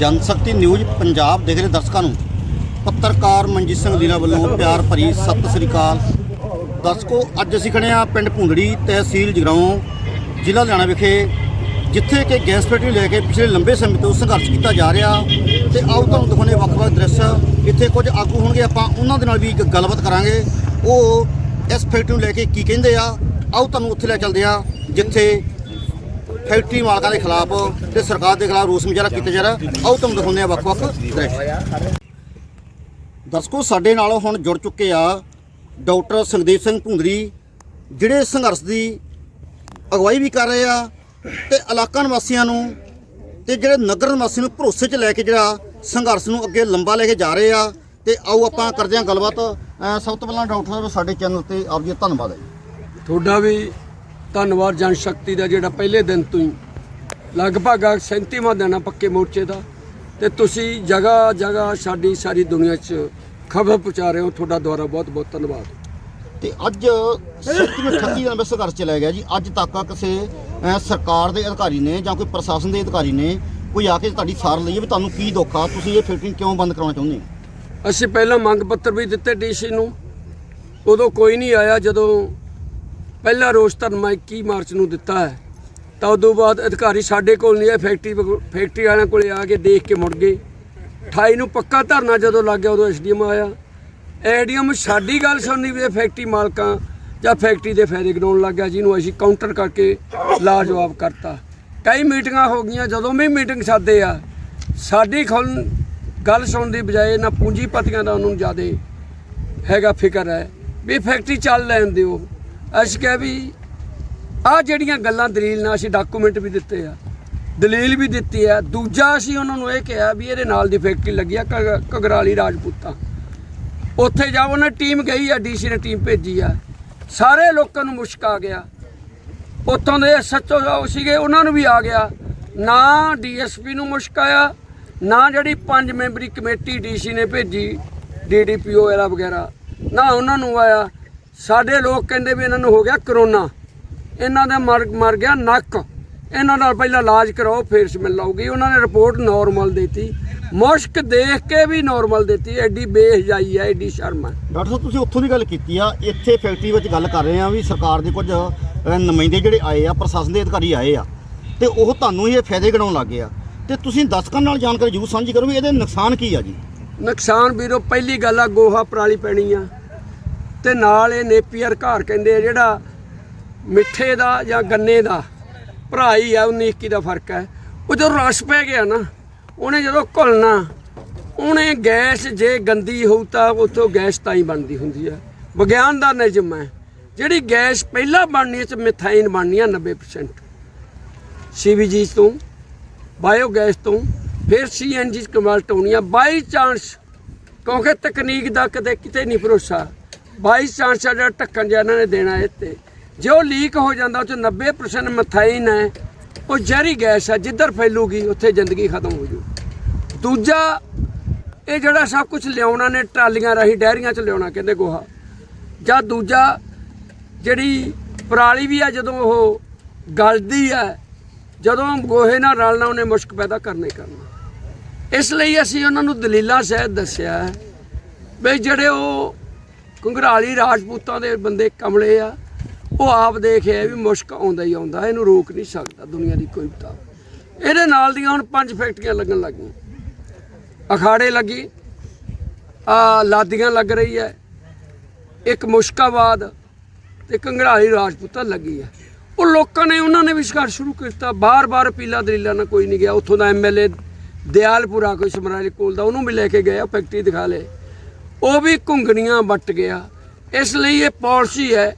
ਜਨਸ਼ਕਤੀ news Punjab ਦੇਖ ਰਹੇ ਦਰਸ਼ਕਾਂ ਨੂੰ। ਪੱਤਰਕਾਰ ਮਨਜੀਤ ਸਿੰਘ ਲੀਲਾ ਵੱਲੋਂ ਪਿਆਰ ਭਰੀ ਸਤਿ ਸ੍ਰੀ ਅਕਾਲ। ਦਰਸ਼ਕੋ, ਅੱਜ ਅਸੀਂ ਖੜੇ ਹਾਂ ਪਿੰਡ ਭੁੰਦੜੀ ਤਹਿਸੀਲ ਜਗਰਾਉਂ, ਜ਼ਿਲ੍ਹਾ ਲੁਧਿਆਣਾ ਵਿਖੇ, ਜਿੱਥੇ ਕਿ ਗੈਸ ਫੈਕਟਰੀ ਨੂੰ ਲੈ ਕੇ ਪਿਛਲੇ ਲੰਬੇ ਸਮੇਂ ਤੋਂ ਸੰਘਰਸ਼ ਕੀਤਾ ਜਾ ਰਿਹਾ ਤੇ ਆਓ ਤੁਹਾਨੂੰ ਦਿਖਾਉਂਦੇ ਵੱਖ-ਵੱਖ ਦ੍ਰਿਸ਼। ਇੱਥੇ ਕੁਝ ਆਗੂ ਹੋਣਗੇ, ਆਪਾਂ ਉਹਨਾਂ ਦੇ ਨਾਲ ਵੀ ਗੱਲਬਾਤ ਕਰਾਂਗੇ। ਉਹ ਇਸ ਫੈਕਟਰੀ ਨੂੰ ਲੈ ਕੇ ਕੀ ਕਹਿੰਦੇ ਆ? ਆਓ ਤੁਹਾਨੂੰ ਉੱਥੇ ਲੈ ਚੱਲਦੇ ਆ ਜਿੱਥੇ ਫੈਕਟਰੀ ਮਾਲਕਾਂ ਦੇ ਖਿਲਾਫ ਤੇ ਸਰਕਾਰ ਦੇ ਖਿਲਾਫ ਰੋਸ ਮੁਜ਼ਾਹਰਾ ਕੀਤਾ ਜਾ ਰਿਹਾ। ਆਓ ਤੁਹਾਨੂੰ ਦਿਖਾਉਂਦੇ ਆ ਵੱਖ-ਵੱਖ ਦ੍ਰਿਸ਼। ਦਰਸ਼ਕੋ, ਸਾਡੇ ਨਾਲ ਹੁਣ ਜੁੜ ਚੁੱਕੇ ਆ ਡਾਕਟਰ ਸੰਗਦੀਪ ਸਿੰਘ ਭੁੰਦਰੀ ਜਿਹੜੇ ਸੰਘਰਸ਼ ਦੀ ਅਗਵਾਈ ਵੀ ਕਰ ਰਹੇ ਆ ਤੇ ਇਲਾਕਾ ਨਿਵਾਸੀਆਂ ਨੂੰ ਤੇ ਜਿਹੜੇ ਨਗਰ ਨਿਵਾਸੀ ਨੂੰ ਭਰੋਸੇ 'ਚ ਲੈ ਕੇ ਜਿਹੜਾ ਸੰਘਰਸ਼ ਨੂੰ ਅੱਗੇ ਲੰਬਾ ਲੈ ਕੇ ਜਾ ਰਹੇ ਆ ਤੇ ਆਓ ਆਪਾਂ ਕਰਦੇ ਹਾਂ ਗੱਲਬਾਤ। ਸਭ ਤੋਂ ਪਹਿਲਾਂ ਡਾਕਟਰ ਸਾਹਿਬ, ਸਾਡੇ ਚੈਨਲ ਤੇ ਆਪ ਜੀ ਧੰਨਵਾਦ ਹੈ ਤੁਹਾਡਾ ਵੀ ਧੰਨਵਾਦ ਜਨ ਸ਼ਕਤੀ ਦਾ ਜਿਹੜਾ ਪਹਿਲੇ ਦਿਨ ਤੋਂ ਹੀ। ਲਗਭਗ 37ਵਾਂ ਦਿਨ ਆ ਪੱਕੇ ਮੋਰਚੇ ਦਾ। ਤੇ ਤੁਸੀਂ ਜਗ੍ਹਾ ਜਗ੍ਹਾ ਸਾਡੀ ਸਾਰੀ ਦੁਨੀਆ 'ਚ ਖਬਰ ਪਹੁੰਚਾ ਰਹੇ ਹੋ। ਤੁਹਾਡਾ ਦੁਆਰਾ ਬਹੁਤ ਬਹੁਤ ਧੰਨਵਾਦ। ਤੇ ਅੱਜ 37 38 ਦਿਨ ਵਿੱਚ ਸੰਘਰਸ਼ ਚਲਾਇਆ ਗਿਆ ਜੀ। ਅੱਜ ਤੱਕ ਕਿਸੇ ਸਰਕਾਰ ਦੇ ਅਧਿਕਾਰੀ ਨੇ ਜਾਂ ਕੋਈ ਪ੍ਰਸ਼ਾਸਨ ਦੇ ਅਧਿਕਾਰੀ ਨੇ ਕੋਈ ਆ ਕੇ ਤੁਹਾਡੀ ਸਾਰ ਲਈ ਵੀ ਤੁਹਾਨੂੰ ਕੀ ਦੁੱਖ ਆ? ਤੁਸੀਂ ਇਹ ਫੈਕਟਰੀ ਕਿਉਂ ਬੰਦ ਕਰਾਉਣਾ ਚਾਹੁੰਦੇ ਹੋ? ਅਸੀਂ ਪਹਿਲਾਂ ਮੰਗ ਪੱਤਰ ਵੀ ਦਿੱਤੇ ਡੀਸੀ ਨੂੰ। ਉਦੋਂ ਕੋਈ ਨਹੀਂ ਆਇਆ ਜਦੋਂ ਪਹਿਲਾ ਰੋਸ ਧਰਨਾ 21 ਮਾਰਚ ਨੂੰ ਦਿੱਤਾ ਹੈ। ਤਾਂ ਉਦੋਂ ਬਾਅਦ ਅਧਿਕਾਰੀ ਸਾਡੇ ਕੋਲ ਨਹੀਂ ਆਏ, ਫੈਕਟਰੀ ਵਗ- ਫੈਕਟਰੀ ਵਾਲਿਆਂ ਕੋਲੇ ਆ ਕੇ ਦੇਖ ਕੇ ਮੁੜ ਗਏ। 28 ਨੂੰ ਪੱਕਾ ਧਰਨਾ ਜਦੋਂ ਲੱਗ ਗਿਆ ਉਦੋਂ ਐਸਡੀਐਮ ਆਇਆ। ਐਸਡੀਐਮ ਸਾਡੀ ਗੱਲ ਸੁਣਨੀ ਵੀ ਇਹ ਫੈਕਟਰੀ ਮਾਲਕਾਂ ਜਾਂ ਫੈਕਟਰੀ ਦੇ ਫਾਇਦੇ ਗਣਾਉਣ ਲੱਗ ਗਿਆ, ਜਿਹਨੂੰ ਅਸੀਂ ਕਾਊਂਟਰ ਕਰਕੇ ਲਾਜਵਾਬ ਕਰਤਾ। ਕਈ ਮੀਟਿੰਗਾਂ ਹੋ ਗਈਆਂ, ਜਦੋਂ ਵੀ ਮੀਟਿੰਗ ਸਾਦੇ ਆ, ਸਾਡੀ ਖੁੱਲ ਗੱਲ ਸੁਣਨ ਦੀ ਬਜਾਏ ਨਾ ਪੂੰਜੀਪਤੀਆਂ ਦਾ ਉਹਨਾਂ ਨੂੰ ਜ਼ਿਆਦਾ ਹੈਗਾ ਫਿਕਰ ਹੈ ਵੀ ਫੈਕਟਰੀ ਚੱਲ ਲੈਣ ਦਿਓ। ਅਸੀਂ ਕਿਹਾ ਵੀ ਆਹ ਜਿਹੜੀਆਂ ਗੱਲਾਂ ਦਲੀਲ ਨਾਲ ਅਸੀਂ ਡਾਕੂਮੈਂਟ ਵੀ ਦਿੱਤੇ ਆ, ਦਲੀਲ ਵੀ ਦਿੱਤੀ ਆ, ਦੂਜਾ ਅਸੀਂ ਉਹਨਾਂ ਨੂੰ ਇਹ ਕਿਹਾ ਵੀ ਇਹਦੇ ਨਾਲ ਦੀ ਫੈਕਟਰੀ ਲੱਗੀ ਆ ਘਗ- ਘਗਰਾਲੀ ਰਾਜਪੂਤਾਂ। ਉੱਥੇ ਜਾ ਉਹਨਾਂ ਟੀਮ ਗਈ ਆ, ਡੀਸੀ ਨੇ ਟੀਮ ਭੇਜੀ ਆ। ਸਾਰੇ ਲੋਕਾਂ ਨੂੰ ਮੁਸ਼ਕ ਆ ਗਿਆ। ਉੱਥੋਂ ਦੇ ਸੱਚੋ ਸਾਹਿਬ ਸੀਗੇ, ਉਹਨਾਂ ਨੂੰ ਵੀ ਆ ਗਿਆ। ਨਾ ਡੀਐਸਪੀ ਨੂੰ ਮੁਸ਼ਕ ਆਇਆ, ਨਾ ਜਿਹੜੀ ਪੰਜ ਮੈਂਬਰੀ ਕਮੇਟੀ ਡੀਸੀ ਨੇ ਭੇਜੀ, ਡੀਡੀਪੀਓ ਐਰਾ ਵਗੈਰਾ, ਨਾ ਉਹਨਾਂ ਨੂੰ ਆਇਆ। ਸਾਡੇ ਲੋਕ ਕਹਿੰਦੇ ਵੀ ਇਹਨਾਂ ਨੂੰ ਹੋ ਗਿਆ ਕਰੋਨਾ। ਇਹਨਾਂ ਦਾ ਮਰ ਮਰ ਗਿਆ ਨੱਕ। ਇਹਨਾਂ ਦਾ ਪਹਿਲਾਂ ਇਲਾਜ ਕਰਾਓ ਫਿਰ ਸਮੈਲ ਆਊਗੀ। ਉਹਨਾਂ ਨੇ ਰਿਪੋਰਟ ਨਾਰਮਲ ਦਿੱਤੀ। ਮੁਸ਼ਕ ਦੇਖ ਕੇ ਵੀ ਨਾਰਮਲ ਦਿੱਤੀ। ਐਡੀ ਬੇਹਜਾਈ ਹੈ ਐਡੀ ਸ਼ਰਮ ਹੈ ਡਾਕਟਰ ਸਾਹਿਬ ਤੁਸੀਂ ਉੱਥੋਂ ਦੀ ਗੱਲ ਕੀਤੀ ਆ ਇੱਥੇ ਫੈਕਟਰੀ ਵਿੱਚ ਗੱਲ ਕਰ ਰਹੇ ਆ ਵੀ ਸਰਕਾਰ ਦੇ ਕੁਝ ਨੁਮਾਇੰਦੇ ਜਿਹੜੇ ਆਏ ਆ ਪ੍ਰਸ਼ਾਸਨ ਦੇ ਅਧਿਕਾਰੀ ਆਏ ਆ ਤੇ ਉਹ ਤੁਹਾਨੂੰ ਹੀ ਇਹ ਫਾਇਦੇ ਗਿਣਾਉਣ ਲੱਗੇ ਆ। ਤੇ ਤੁਸੀਂ ਦਰਸ਼ਕਾਂ ਨਾਲ ਜਾਣਕਾਰੀ ਜ਼ਰੂਰ ਸਾਂਝੀ ਕਰੋ ਵੀ ਇਹਦੇ ਨੁਕਸਾਨ ਕੀ ਆ ਜੀ? ਨੁਕਸਾਨ ਵੀਰੋ ਪਹਿਲੀ ਗੱਲ ਆ ਗੋਹਾ ਪਰਾਲੀ ਪੈਣੀ ਆ। ਤੇ ਨਾਲ ਇਹ ਨੇਪੀਅਰ ਘਰ ਕਹਿੰਦੇ ਆ ਜਿਹੜਾ ਮਿੱਠੇ ਦਾ ਜਾਂ ਗੰਨੇ ਦਾ ਭਰਾ ਹੀ ਆ 19 21 ਦਾ ਫ਼ਰਕ ਹੈ। ਉਹ ਜਦੋਂ ਰਸ ਪੈ ਗਿਆ ਨਾ, ਉਹਨੇ ਜਦੋਂ ਘੁਲਣਾ, ਉਹਨੇ ਗੈਸ ਜੇ ਗੰਦੀ ਹੋਊ ਤਾਂ ਉਥੋਂ ਗੈਸ ਤਾਂ ਹੀ ਬਣਦੀ ਹੁੰਦੀ ਹੈ। ਵਿਗਿਆਨ ਦਾ ਨਿਯਮ ਹੈ ਜਿਹੜੀ ਗੈਸ ਪਹਿਲਾਂ ਬਣਨੀ ਚ ਮਿਥਾਈਨ ਬਣਨੀ ਆ 90% ਸੀਵੀਜੀ ਤੋਂ, ਬਾਇਓਗੈਸ ਤੋਂ, ਫਿਰ ਸੀਐਨਜੀ ਕਨਵਰਟ ਹੋਣੀ ਆ ਬਾਈ ਚਾਂਸ, ਕਿਉਂਕਿ ਤਕਨੀਕ ਦਾ ਕਦੇ ਕਿਤੇ ਨਹੀਂ ਭਰੋਸਾ। ਬਾਈ ਚਾਂਸ ਆ ਜਿਹੜਾ ਢੱਕਣ ਜਿਹਾ ਇਹਨਾਂ ਨੇ ਦੇਣਾ ਇੱਥੇ ਜੇ ਉਹ ਲੀਕ ਹੋ ਜਾਂਦਾ, ਉਹ ਚ 90% ਮਥਾਈਨ ਹੈ ਉਹ ਜ਼ਹਿਰੀ ਗੈਸ ਹੈ ਜਿੱਧਰ ਫੈਲੂਗੀ, ਉੱਥੇ ਜ਼ਿੰਦਗੀ ਖਤਮ ਹੋ ਜੂ। ਦੂਜਾ, ਇਹ ਜਿਹੜਾ ਸਭ ਕੁਝ ਲਿਆਉਣਾ ਨੇ, ਟਰਾਲੀਆਂ ਰਾਹੀਂ, ਡੈਰੀਆਂ ਚ ਲਿਆਉਣਾ, ਕਹਿੰਦੇ ਗੋਹਾ। ਜਾਂ ਦੂਜਾ, ਜਿਹੜੀ ਪਰਾਲੀ ਵੀ ਆ, ਜਦੋਂ ਉਹ ਗਲਦੀ ਹੈ ਜਦੋਂ ਗੋਹੇ ਨਾਲ ਰਲਣਾ, ਉਹਨੇ ਮੁਸ਼ਕ ਪੈਦਾ ਕਰਨੇ ਕਰਨਾ। ਇਸ ਲਈ ਅਸੀਂ ਉਹਨਾਂ ਨੂੰ ਦਲੀਲਾ ਸਹਿਤ ਦੱਸਿਆ ਵੀ ਜਿਹੜੇ ਉਹ ਘੁੰਗਰਾਲੀ ਰਾਜਪੂਤਾਂ ਦੇ ਬੰਦੇ ਕਮਲੇ ਆ, ਉਹ ਆਪ ਦੇਖਿਆ ਵੀ ਮੁਸ਼ਕ ਆਉਂਦਾ ਹੀ ਆਉਂਦਾ, ਇਹਨੂੰ ਰੋਕ ਨਹੀਂ ਸਕਦਾ ਦੁਨੀਆ ਦੀ ਕੋਈ ਬਤਾ ਇਹਦੇ ਨਾਲ ਦੀਆਂ ਹੁਣ ਪੰਜ ਫੈਕਟਰੀਆਂ ਲੱਗਣ ਲੱਗ ਗਈਆਂ ਅਖਾੜੇ ਲੱਗੀ, ਆ ਲਾਦੀਆਂ ਲੱਗ ਰਹੀ ਹੈ, ਇੱਕ ਮੁਸ਼ਕਾਬਾਦ ਤੇ ਕੰਗੜਾਲੀ ਰਾਜਪੂਤਾਂ ਲੱਗੀ ਹੈ ਉਹ ਲੋਕਾਂ ਨੇ, ਉਹਨਾਂ ਨੇ ਵੀ ਸੰਘਰਸ਼ ਸ਼ੁਰੂ ਕੀਤਾ, ਬਾਰ-ਬਾਰ ਅਪੀਲਾ ਦਲੀਲਾਂ ਨਾਲ ਕੋਈ ਨਹੀਂ ਗਿਆ, ਉੱਥੋਂ ਦਾ ਐਮਐਲਏ ਦਿਆਲਪੁਰਾ ਕੋਈ ਸਮਰਾਲੇ ਕੋਲ ਦਾ, ਉਹਨੂੰ ਵੀ ਲੈ ਕੇ ਗਿਆ ਫੈਕਟਰੀ ਦਿਖਾ ਲੇ ਉਹ ਵੀ ਘੁੰਗਣੀਆਂ ਵੱਟ ਗਿਆ। ਇਸ ਲਈ ਇਹ ਪਾਲਿਸੀ ਹੈ।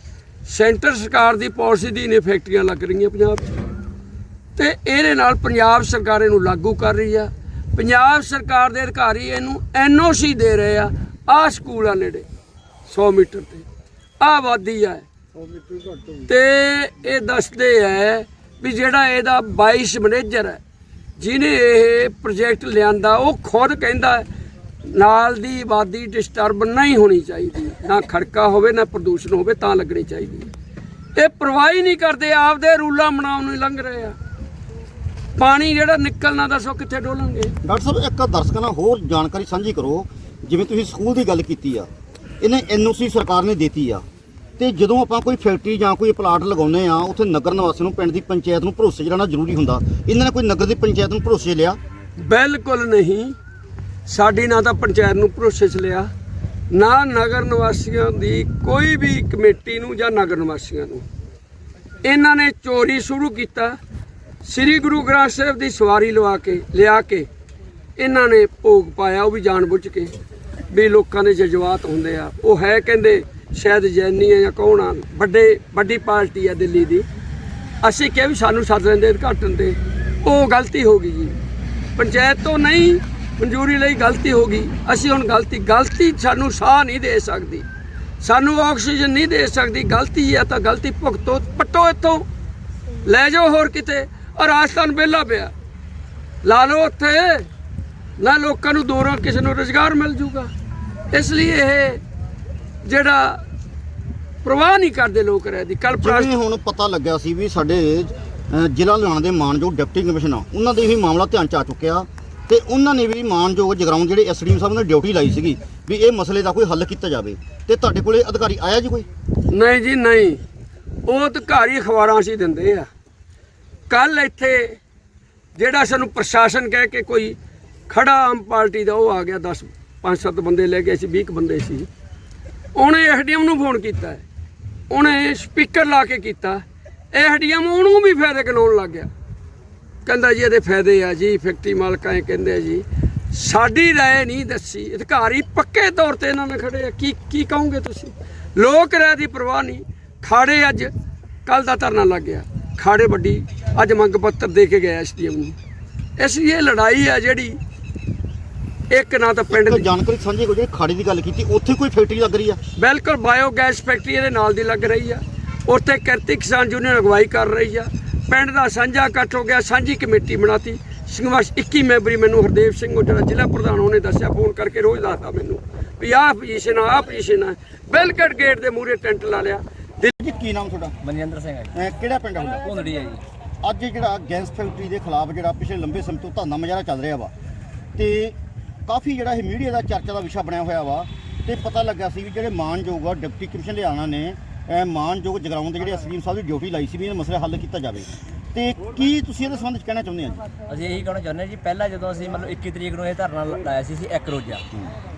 ਸੈਂਟਰ ਸਰਕਾਰ ਦੀ ਪਾਲਿਸੀ ਦੀ ਨੇ ਫੈਕਟਰੀਆਂ ਲੱਗ ਰਹੀਆਂ ਪੰਜਾਬ 'ਚ। ਤੇ ਇਹਦੇ ਨਾਲ ਪੰਜਾਬ ਸਰਕਾਰ ਇਹਨੂੰ ਲਾਗੂ ਕਰ ਰਹੀ ਆ। ਪੰਜਾਬ ਸਰਕਾਰ ਦੇ ਅਧਿਕਾਰੀ ਇਹਨੂੰ ਐਨਓਸੀ ਦੇ ਰਹੇ ਆ। ਆਹ ਸਕੂਲ ਆ ਨੇੜੇ 100 ਮੀਟਰ ਤੇ। ਆਹ ਆਬਾਦੀ ਆ। ਤੇ ਇਹ ਦੱਸਦੇ ਐ ਵੀ ਜਿਹੜਾ ਇਹਦਾ 22 ਮੈਨੇਜਰ ਹੈ, ਜਿਹਨੇ ਇਹ ਪ੍ਰੋਜੈਕਟ ਲਿਆਂਦਾ, ਉਹ ਖੁਦ ਕਹਿੰਦਾ ਨਾਲ ਦੀ ਆਬਾਦੀ ਡਿਸਟਰਬ ਨਹੀਂ ਹੋਣੀ ਚਾਹੀਦੀ। ਨਾ ਖੜਕਾ ਹੋਵੇ ਨਾ ਪ੍ਰਦੂਸ਼ਣ ਹੋਵੇ ਤਾਂ ਲੱਗਣੀ ਚਾਹੀਦੀ। ਇਹ ਪਰਵਾਹ ਨਹੀਂ ਕਰਦੇ ਆਪਦੇ ਰੂਲਾਂ ਬਣਾਉਣ ਨੂੰ ਲੰਘ ਰਹੇ ਆ। ਪਾਣੀ ਜਿਹੜਾ ਨਿਕਲਣਾ ਦੱਸੋ ਕਿੱਥੇ ਡੋਲਣਗੇ? ਡਾਕਟਰ ਸਾਹਿਬ ਇੱਕ ਦਰਸ਼ਕਾਂ ਨਾਲ ਹੋਰ ਜਾਣਕਾਰੀ ਸਾਂਝੀ ਕਰੋ। ਜਿਵੇਂ ਤੁਸੀਂ ਸਕੂਲ ਦੀ ਗੱਲ ਕੀਤੀ ਆ ਇਹਨੇ ਐਨਓਸੀ ਸਰਕਾਰ ਨੇ ਦਿੱਤੀ ਆ। ਤੇ ਜਦੋਂ ਆਪਾਂ ਕੋਈ ਫੈਕਟਰੀ ਜਾਂ ਕੋਈ ਪਲਾਟ ਲਗਾਉਂਦੇ ਆ ਉੱਥੇ ਨਗਰ ਨਿਵਾਸੀ ਨੂੰ ਪਿੰਡ ਦੀ ਪੰਚਾਇਤ ਨੂੰ ਭਰੋਸੇ 'ਚ ਰਹਿਣਾ ਜ਼ਰੂਰੀ ਹੁੰਦਾ। ਇਹਨਾਂ ਨੇ ਕੋਈ ਨਗਰ ਦੀ ਪੰਚਾਇਤ ਨੂੰ ਭਰੋਸੇ ਲਿਆ? ਬਿਲਕੁਲ ਨਹੀਂ। ਸਾਡੀ ਨਾ ਤਾਂ ਪੰਚਾਇਤ ਨੂੰ ਭਰੋਸੇ 'ਚ ਲਿਆ, ਨਾ ਨਗਰ ਨਿਵਾਸੀਆਂ ਦੀ ਕੋਈ ਵੀ ਕਮੇਟੀ ਨੂੰ ਜਾਂ ਨਗਰ ਨਿਵਾਸੀਆਂ ਨੂੰ। ਇਹਨਾਂ ਨੇ ਚੋਰੀ ਸ਼ੁਰੂ ਕੀਤਾ, ਸ੍ਰੀ ਗੁਰੂ ਗ੍ਰੰਥ ਸਾਹਿਬ ਦੀ ਸਵਾਰੀ ਲਵਾ ਕੇ, ਲਿਆ ਕੇ, ਇਹਨਾਂ ਨੇ ਭੋਗ ਪਾਇਆ, ਉਹ ਵੀ ਜਾਣਬੁੱਝ ਕੇ, ਵੀ ਲੋਕਾਂ ਦੇ ਜਜ਼ਬਾਤ ਹੁੰਦੇ ਆ। ਉਹ ਹੈ ਕਹਿੰਦੇ, ਸ਼ਾਇਦ ਜੈਨੀ ਆ ਜਾਂ ਕੌਣ ਆ, ਵੱਡੇ, ਵੱਡੀ ਪਾਰਟੀ ਆ ਦਿੱਲੀ ਦੀ। ਅਸੀਂ ਕਿਹਾ ਵੀ ਸਾਨੂੰ ਸੱਦ ਲੈਂਦੇ, ਉਦਘਾਟਨ ਤੇ। ਉਹ ਗਲਤੀ ਹੋ ਗਈ ਜੀ। ਪੰਚਾਇਤ ਤੋਂ ਨਹੀਂ ਮਨਜ਼ੂਰੀ ਲਈ ਗਲਤੀ ਹੋ ਗਈ। ਅਸੀਂ ਹੁਣ ਗਲਤੀ ਗਲਤੀ ਸਾਨੂੰ ਸਾਹ ਨਹੀਂ ਦੇ ਸਕਦੀ। ਸਾਨੂੰ ਆਕਸੀਜਨ ਨਹੀਂ ਦੇ ਸਕਦੀ। ਗਲਤੀ ਹੈ ਤਾਂ ਗਲਤੀ ਭੁਗਤੋ ਪੱਟੋ ਇੱਥੋਂ। ਲੈ ਜਾਓ ਹੋਰ ਕਿਤੇ। ਔਰ ਰਾਜਸਥਾਨ ਵਿਹਲਾ ਪਿਆ। ਲਾ ਲਓ ਉੱਥੇ। ਨਾ ਲੋਕਾਂ ਨੂੰ ਦੂਰੋਂ ਕਿਸੇ ਨੂੰ ਰੋਜ਼ਗਾਰ ਮਿਲ ਜੂਗਾ। ਇਸ ਲਈ ਇਹ ਜਿਹੜਾ ਪ੍ਰਵਾਹ ਨਹੀਂ ਕਰਦੇ ਲੋਕ ਰਹਿ ਦੀ। ਕੱਲ ਜਿਵੇਂ ਹੁਣ ਪਤਾ ਲੱਗਿਆ ਸੀ ਵੀ ਸਾਡੇ ਜ਼ਿਲ੍ਹਾ ਲੁਧਿਆਣਾ ਦੇ ਮਾਨਯੋਗ ਡਿਪਟੀ ਕਮਿਸ਼ਨਰ ਉਹਨਾਂ ਦੇ ਵੀ ਮਾਮਲਾ ਧਿਆਨ ਚ ਆ ਚੁੱਕਿਆ। ਤੇ ਉਹਨਾਂ ਨੇ ਵੀ ਮਾਨਯੋਗ ਜਗਰਾਉਂ ਜਿਹੜੇ ਐਸਡੀਐਮ ਸਾਹਿਬ ਨੇ ਡਿਊਟੀ ਲਾਈ ਸੀਗੀ ਵੀ ਇਹ ਮਸਲੇ ਦਾ ਕੋਈ ਹੱਲ ਕੀਤਾ ਜਾਵੇ। ਤੇ ਤੁਹਾਡੇ ਕੋਲੇ ਅਧਿਕਾਰੀ ਆਇਆ ਜੀ ਕੋਈ? ਨਹੀਂ ਜੀ, ਨਹੀਂ। ਉਹ ਅਧਿਕਾਰੀ ਅਖਬਾਰਾਂ 'ਚ ਹੀ ਦਿੰਦੇ ਆ। ਕੱਲ ਇੱਥੇ ਜਿਹੜਾ ਸਾਨੂੰ ਪ੍ਰਸ਼ਾਸਨ ਕਹਿ ਕੇ ਕੋਈ ਖੜਾ ਆਮ ਪਾਰਟੀ ਦਾ ਉਹ ਆ ਗਿਆ 10 5-7 ਬੰਦੇ ਲੈ ਕੇ ਸੀ 20 ਕੁ ਬੰਦੇ ਸੀ। ਉਹਨੇ ਐਸਡੀਐਮ ਨੂੰ ਫੋਨ ਕੀਤਾ। ਉਹਨੇ ਸਪੀਕਰ ਲਾ ਕੇ ਕੀਤਾ। ਐਸਡੀਐਮ ਉਹਨੂੰ ਵੀ ਫਾਇਦੇ ਕਰਾਉਣ ਲੱਗ ਗਿਆ। ਕਹਿੰਦਾ ਜੀ ਇਹਦੇ ਫਾਇਦੇ ਆ ਜੀ ਫੈਕਟਰੀ ਮਾਲਕਾਂ ਇਹ ਕਹਿੰਦੇ ਆ ਜੀ ਸਾਡੀ ਰਾਏ ਨਹੀਂ ਦੱਸੀ ਅਧਿਕਾਰੀ ਪੱਕੇ ਤੌਰ ਤੇ ਇਹਨਾਂ ਨਾਲ ਖੜੇ ਆ ਕੀ ਕੀ ਕਹੋਗੇ ਤੁਸੀਂ? ਲੋਕ ਰਾਏ ਦੀ ਪਰਵਾਹ ਨਹੀਂ ਖਾੜੇ ਅੱਜ ਕੱਲ ਦਾ ਧਰਨਾ ਲੱਗ ਗਿਆ ਖਾੜੇ ਵੱਡੀ ਅੱਜ ਮੰਗ ਪੱਤਰ ਦੇ ਕੇ ਗਿਆ ਐਸਡੀਐਮ ਨੂੰ। ਇਸ ਇਹ ਲੜਾਈ ਆ ਜਿਹੜੀ ਇੱਕ ਨਾ ਤਾਂ ਪਿੰਡ ਦੀ। ਜਾਣਕਾਰੀ ਸਾਂਝੀ ਜਿਹੜੀ ਖਾੜੀ ਦੀ ਗੱਲ ਕੀਤੀ ਉੱਥੇ ਕੋਈ ਫੈਕਟਰੀ ਲੱਗ ਰਹੀ ਆ? ਬਿਲਕੁਲ ਬਾਇਓਗੈਸ ਫੈਕਟਰੀ ਇਹਦੇ ਨਾਲ ਦੀ ਲੱਗ ਰਹੀ ਆ ਉੱਥੇ ਕਿਰਤੀ ਕਿਸਾਨ ਯੂਨੀਅਨ ਅਗਵਾਈ ਕਰ ਰਹੀ ਆ ਪਿੰਡ ਦਾ ਸਾਂਝਾ ਇਕੱਠ ਹੋ ਗਿਆ ਸਾਂਝੀ ਕਮੇਟੀ ਬਣਾਤੀ। ਸੰਘਰਸ਼ 21 ਮੈਂਬਰੀ ਮੈਨੂੰ ਹਰਦੇਵ ਸਿੰਘ ਉਹ ਜਿਹੜਾ ਜ਼ਿਲ੍ਹਾ ਪ੍ਰਧਾਨ ਉਹਨੇ ਦੱਸਿਆ ਫੋਨ ਕਰਕੇ ਰੋਜ਼ ਦੱਸਦਾ ਮੈਨੂੰ ਵੀ ਆਹ ਪੋਜੀਸ਼ਨ ਆ ਆਹ ਪੋਜੀਸ਼ਨ ਆ। ਬਿਲਕੁਲ ਗੇਟ ਦੇ ਮੂਹਰੇ ਟੈਂਟ ਲਾ ਲਿਆ। ਜੀ ਕੀ ਨਾਮ ਤੁਹਾਡਾ? ਮਨਜਿੰਦਰ ਸਿੰਘ ਹੈ ਅਹ, ਕਿਹੜਾ ਪਿੰਡ ਹੁੰਦਾ ਭੁੰਦੜੀ ਹੈ ਜੀ। ਅੱਜ ਜਿਹੜਾ ਗੈਸ ਫੈਕਟਰੀ ਦੇ ਖਿਲਾਫ ਜਿਹੜਾ ਪਿਛਲੇ ਲੰਬੇ ਸਮੇਂ ਤੋਂ ਧਰਨਾ ਮੁਜ਼ਾਹਰਾ ਚੱਲ ਰਿਹਾ ਵਾ ਤੇ ਕਾਫੀ ਜਿਹੜਾ ਇਹ ਮੀਡੀਆ ਦਾ ਚਰਚਾ ਦਾ ਵਿਸ਼ਾ ਬਣਿਆ ਹੋਇਆ ਵਾ ਤੇ ਪਤਾ ਲੱਗਾ ਸੀ ਵੀ ਜਿਹੜੇ ਮਾਨਯੋਗ ਆ ਡਿਪਟੀ ਕਮਿਸ਼ਨ ਲਿਆਣਾ ਨੇ ਮਾਨਯੋਗ ਜਗਰਾਉਂ ਦੇ ਜਿਹੜੇ ਅਸਲੀਮ ਸਾਹਿਬ ਦੀ ਡਿਊਟੀ ਲਾਈ ਸੀ ਵੀ ਇਹ ਮਸਲਾ ਹੱਲ ਕੀਤਾ ਜਾਵੇ। ਤੇ ਕੀ ਤੁਸੀਂ ਇਹਦੇ ਸੰਬੰਧ ਵਿੱਚ ਕਹਿਣਾ ਚਾਹੁੰਦੇ ਆ ਜੀ? ਅਸੀਂ ਇਹੀ ਕਹਿਣਾ ਚਾਹੁੰਦੇ ਹਾਂ ਜੀ ਪਹਿਲਾਂ ਜਦੋਂ ਅਸੀਂ ਮਤਲਬ 21 ਤਰੀਕ ਨੂੰ ਇਹ ਧਰਨਾ ਲਾਇਆ ਸੀ ਅਸੀਂ ਇੱਕ ਰੋਜ਼ਾ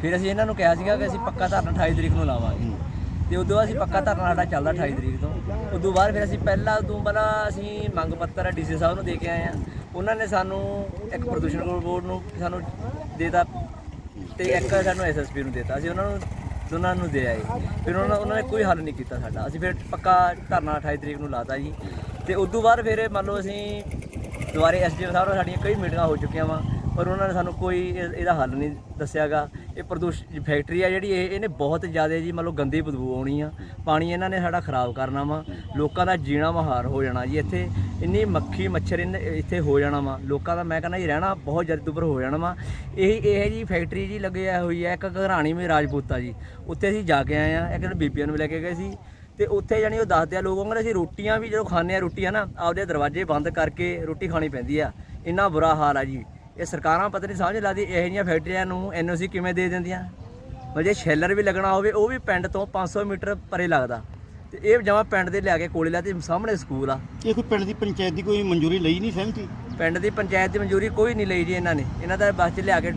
ਫਿਰ ਅਸੀਂ ਇਹਨਾਂ ਨੂੰ ਕਿਹਾ ਸੀਗਾ ਕਿ ਅਸੀਂ ਪੱਕਾ ਧਰਨਾ 28 ਤਰੀਕ ਨੂੰ ਲਾਵਾਂਗੇ। ਤੇ ਉਦੋਂ ਬਾਅਦ ਅਸੀਂ ਪੱਕਾ ਧਰਨਾ ਸਾਡਾ ਚੱਲਦਾ 28 ਤਰੀਕ ਤੋਂ। ਉਦੋਂ ਬਾਅਦ ਫਿਰ ਅਸੀਂ ਪਹਿਲਾਂ ਉਦੋਂ ਪਹਿਲਾਂ ਅਸੀਂ ਮੰਗ ਪੱਤਰ ਡੀਸੀ ਸਾਹਿਬ ਨੂੰ ਦੇ ਕੇ ਆਏ ਆ ਉਹਨਾਂ ਨੇ ਸਾਨੂੰ ਇੱਕ ਪ੍ਰਦੂਸ਼ਣ ਬੋਰਡ ਨੂੰ ਸਾਨੂੰ ਦੇਤਾ ਤੇ ਇੱਕ ਸਾਨੂੰ ਐਸਐਸਪੀ ਨੂੰ ਦੇਤਾ। ਅਸੀਂ ਉਹਨਾਂ ਨੂੰ ਦੋਨਾਂ ਨੂੰ ਦੇ ਆਏ। ਫਿਰ ਉਹਨਾਂ ਉਹਨਾਂ ਨੇ ਕੋਈ ਹੱਲ ਨਹੀਂ ਕੀਤਾ ਸਾਡਾ। ਅਸੀਂ ਫਿਰ ਪੱਕਾ ਧਰਨਾ 28 ਤਰੀਕ ਨੂੰ ਲਾਤਾ ਜੀ। ਤੇ ਤੋਂ ਬਾਅਦ ਫਿਰ ਮੰਨ ਲਓ ਅਸੀਂ ਦੁਬਾਰੇ ਐਸਡੀਐਮ ਸਾਹਿਬ ਨਾਲ ਸਾਡੀਆਂ ਕਈ ਮੀਟਿੰਗਾਂ ਹੋ ਚੁੱਕੀਆਂ ਵਾ, ਪਰ ਉਹਨਾਂ ਨੇ ਸਾਨੂੰ ਕੋਈ ਇਹ- ਇਹਦਾ ਹੱਲ ਨਹੀਂ ਦੱਸਿਆਗਾ। ਇਹ ਪ੍ਰਦੂਸ਼ਣ ਫੈਕਟਰੀ ਆ ਜਿਹੜੀ, ਇਹ ਇਹਨੇ ਬਹੁਤ ਜ਼ਿਆਦਾ ਜੀ ਮਤਲਬ ਗੰਦੀ ਬਦਬੂ ਆਉਣੀ ਆ। ਪਾਣੀ ਇਹਨਾਂ ਨੇ ਸਾਡਾ ਖਰਾਬ ਕਰਨਾ ਵਾ। ਲੋਕਾਂ ਦਾ ਜੀਣਾ ਮਹਾਰ ਹੋ ਜਾਣਾ ਜੀ। ਇੱਥੇ ਇੰਨੀ ਮੱਖੀ ਮੱਛਰ ਇਹਨੇ- ਇੱਥੇ ਹੋ ਜਾਣਾ ਵਾ। ਲੋਕਾਂ ਦਾ ਮੈਂ ਕਹਿੰਦਾ ਜੀ, ਰਹਿਣਾ ਬਹੁਤ ਜ਼ਿਆਦਾ ਦੁੱਭਰ ਹੋ ਜਾਣਾ ਵਾ। ਇਹ ਇਹ ਜੀ ਫੈਕਟਰੀ ਜੀ ਲੱਗਿਆ ਹੋਈ ਹੈ ਇੱਕ ਘਰਾਣੀ ਮੇ ਰਾਜਪੂਤਾ ਜੀ। ਉੱਥੇ ਅਸੀਂ ਜਾ ਕੇ ਆਏ ਆ, ਇੱਕ ਦਿਨ ਬੀਬੀਆਂ ਨੂੰ ਲੈ ਕੇ ਗਏ ਸੀ। ਤੇ ਉੱਥੇ ਜਾਨੀ ਉਹ ਦੱਸਦੇ ਆ, ਲੋਕ ਕਹਿੰਦੇ ਅਸੀਂ ਰੋਟੀਆਂ ਵੀ ਜਦੋਂ ਖਾਂਦੇ ਆ, ਰੋਟੀਆਂ ਨਾ ਆਪਦੇ ਦਰਵਾਜ਼ੇ ਬੰਦ ਕਰਕੇ ਰੋਟੀ ਖਾਣੀ ਪੈਂਦੀ ਆ। ਇੰਨਾ ਬੁਰਾ ਹਾਲ ਆ ਜੀ। ਇਹ ਸਰਕਾਰਾਂ ਪਤਾ ਨਹੀਂ ਸਮਝ ਲੱਗਦੀ ਇਹੋ ਜਿਹੀਆਂ ਫੈਕਟਰੀਆਂ ਨੂੰ ਐਨਓਸੀ ਕਿਵੇਂ ਦੇ ਦਿੰਦੀਆਂ। ਮਤਲਬ ਜੇ ਸ਼ੈਲਰ ਵੀ ਲੱਗਣਾ ਹੋਵੇ ਉਹ ਵੀ ਪਿੰਡ ਤੋਂ 500 ਮੀਟਰ ਪਰੇ ਲੱਗਦਾ। ਤੇ ਇਹ ਜਮਾ ਪਿੰਡ ਦੇ ਲਿਆ ਕੇ ਕੋਲੇ ਲਾ ਤੇ ਸਾਹਮਣੇ ਸਕੂਲ ਆ। ਇਹ ਕੋਈ ਪਿੰਡ ਦੀ ਪੰਚਾਇਤ ਦੀ ਕੋਈ ਮਨਜ਼ੂਰੀ ਲਈ ਨਹੀਂ ਸਹਿਮਤੀ? ਪਿੰਡ ਦੀ ਪੰਚਾਇਤ ਦੀ ਮਨਜ਼ੂਰੀ ਕੋਈ ਨਹੀਂ ਲਈ ਜੀ ਇਹਨਾਂ ਨੇ। ਇਹਨਾਂ ਦਾ ਬਸ 'ਚ ਲਿਆ ਕੇ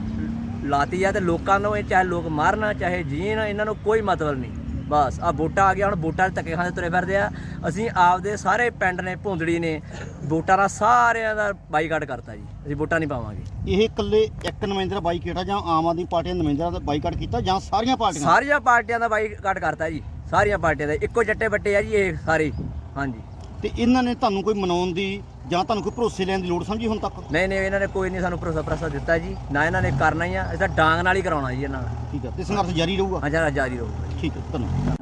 ਲਾਤੀ ਆ ਤੇ ਲੋਕਾਂ ਨੂੰ ਇਹ ਚਾਹੇ ਲੋਕ ਮਾਰਨ ਚਾਹੇ ਜੀਣ ਇਹਨਾਂ ਨੂੰ ਕੋਈ ਮਤਲਬ ਨਹੀਂ। ਬਸ ਆ ਵੋਟਾਂ ਆ ਗਿਆ ਹੁਣ ਵੋਟਾਂ ਦੇ ਧੱਕੇ ਖਾਂਦੇ ਤੁਰੇ ਫਿਰਦੇ ਆ। ਅਸੀਂ ਆਪਦੇ ਸਾਰੇ ਪਿੰਡ ਨੇ ਭੁੰਦੜੀ ਨੇ ਵੋਟਾਂ ਦਾ ਸਾਰਿਆਂ ਦਾ ਬਾਈਕਾਟ ਕਰਤਾ ਜੀ। ਅਸੀਂ ਵੋਟਾਂ ਨਹੀਂ ਪਾਵਾਂਗੇ। ਇਹ ਇਕੱਲੇ ਇੱਕ ਨੁਮਾਇੰਦਾ ਬਾਈਕਾਟ ਆ ਜਾਂ ਆਮ ਆਦਮੀ ਪਾਰਟੀ ਦੇ ਨੁਮਾਇੰਦਿਆਂ ਦਾ ਬਾਈਕਾਟ ਕੀਤਾ ਜਾਂ ਸਾਰੀਆਂ ਪਾਰਟੀਆਂ ਸਾਰੀਆਂ ਪਾਰਟੀਆਂ ਦਾ ਬਾਈਕਾਟ ਕਰਤਾ ਜੀ। ਸਾਰੀਆਂ ਪਾਰਟੀਆਂ ਦਾ। ਇੱਕੋ ਜੱਟੇ ਬੱਟੇ ਆ ਜੀ ਇਹ ਸਾਰੇ। ਹਾਂਜੀ। ਤੇ ਇਹਨਾਂ ਨੇ ਤੁਹਾਨੂੰ ਕੋਈ ਮਨਾਉਣ ਦੀ ਜਾਂ ਤੁਹਾਨੂੰ ਕੋਈ ਭਰੋਸੇ ਲੈਣ ਦੀ ਲੋੜ ਸਮਝੀ ਹੁਣ ਤੱਕ? ਨਹੀਂ ਨਹੀਂ ਇਹਨਾਂ ਨੇ ਕੋਈ ਨਹੀਂ ਸਾਨੂੰ ਭਰੋਸਾ ਪ੍ਰਸਾ ਦਿੱਤਾ ਜੀ। ਨਾ ਇਹਨਾਂ ਨੇ ਕਰਨਾ ਹੀ ਆ ਇਹ ਤਾਂ ਡਾਂਗ ਨਾਲ ਹੀ ਕਰਾਉਣਾ ਜੀ ਇਹਨਾਂ ਦਾ। ਠੀਕ ਹੈ ਤੇ ਸੰਘਰਸ਼ ਜਾਰੀ ਰਹੂਗਾ? ਹਾਂ ਜਾਰੀ ਰਹੂਗਾ ਠੀਕ ਹੈ ਧੰਨਵਾਦ।